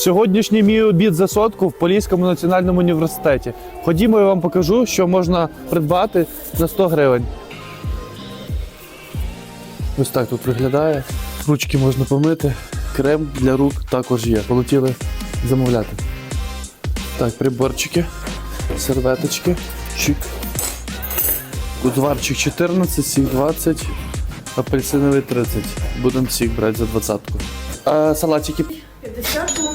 Сьогоднішній мій обід за сотку в Поліському національному університеті. Ходімо, я вам покажу, що можна придбати за 100 гривень. Ось так тут виглядає. Ручки можна помити. Крем для рук також є. Полетіли замовляти. Так, приборчики, серветочки, чик. Узварчик 14, сік 20, апельсиновий 30. Будемо сік брати за двадцятку. А салатики. 50 доларів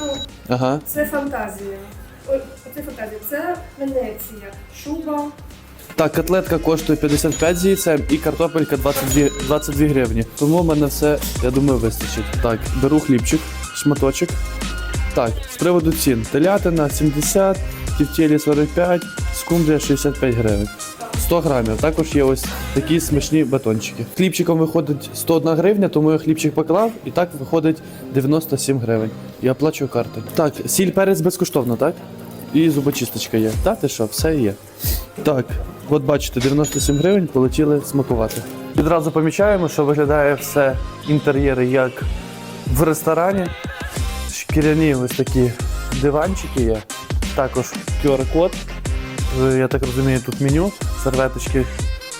Ага. це фантазія. Ой, це фантазія, це Венеція, шуба. Так, котлетка коштує 55 з яйцем і картопелька 22, 22 гривні. Тому в мене все, я думаю, вистачить. Так, беру хлібчик, шматочок. Так, з приводу цін. Телятина 70, тівтєлі 45, скумбрія 65 гривень. 100 грамів. Також є ось такі смачні батончики. Хлібчиком виходить 101 гривня, тому я хлібчик поклав, і так виходить 97 гривень. Я оплачую карти. Так, сіль перець безкоштовно, так? І зубочисточка є. Та ти що, все є. Так, от бачите, 97 гривень полетіли смакувати. Відразу помічаємо, що виглядає все інтер'єри як в ресторані. Шкіряні ось такі диванчики є. Також QR-код. Е, Я так розумію, тут меню, серветочки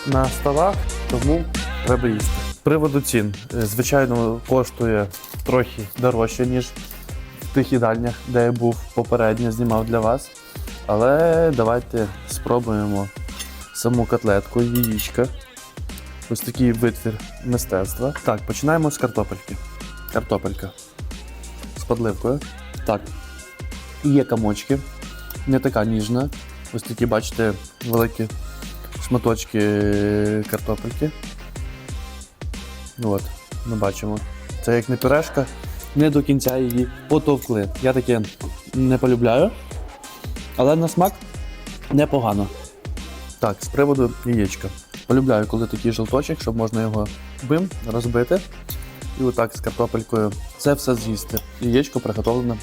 на столах, тому треба їсти. З приводу цін, е, звичайно, коштує трохи дорожче, ніж в тих їдальнях, де я був попередньо, знімав для вас. Але давайте спробуємо саму котлетку, яєчка. Ось такий витвір мистецтва. Так, починаємо з картопельки. Картопелька з подливкою. Так. Є камочки. Не така ніжна. Ось такі, бачите, великі шматочки картопельки. От, ми бачимо. Це як не пюрешка, не до кінця її потовкли. Я таке не полюбляю. Але на смак непогано. Так, з приводу яєчка. Полюбляю, коли такий жовточок, щоб можна його бим, розбити. І отак з картопелькою це все з'їсти. Яєчко приготовлене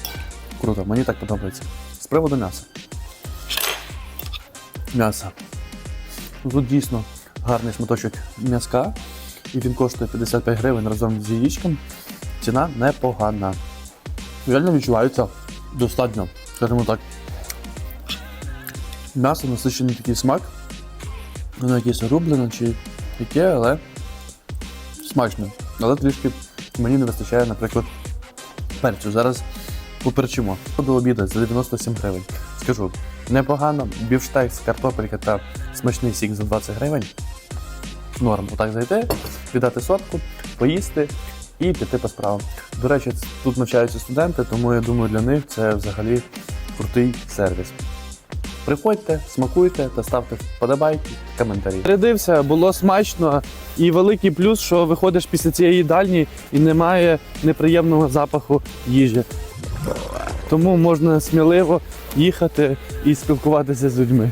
круто, мені так подобається. З приводу м'яса. М'ясо. Тут дійсно гарний шматочок м'язка, і він коштує 55 гривень разом з яєчком. Ціна непогана. Реально відчувається достатньо, скажімо так. М'ясо насичений такий смак. Воно якесь рублене чи яке, але смачне. Але трішки мені не вистачає, наприклад, перцю. Зараз поперчимо. До обіду за 97 гривень. Скажу, непогано. Бівштекс, картопелька та смачний сік за 20 гривень. Норм. Отак зайти, віддати сотку, поїсти і піти по справам. До речі, тут навчаються студенти, тому я думаю, для них це взагалі крутий сервіс. Приходьте, смакуйте та ставте вподобайки, коментарі. Рядився, було смачно і великий плюс, що виходиш після цієї їдальні і немає неприємного запаху їжі. Тому можна сміливо їхати і спілкуватися з людьми.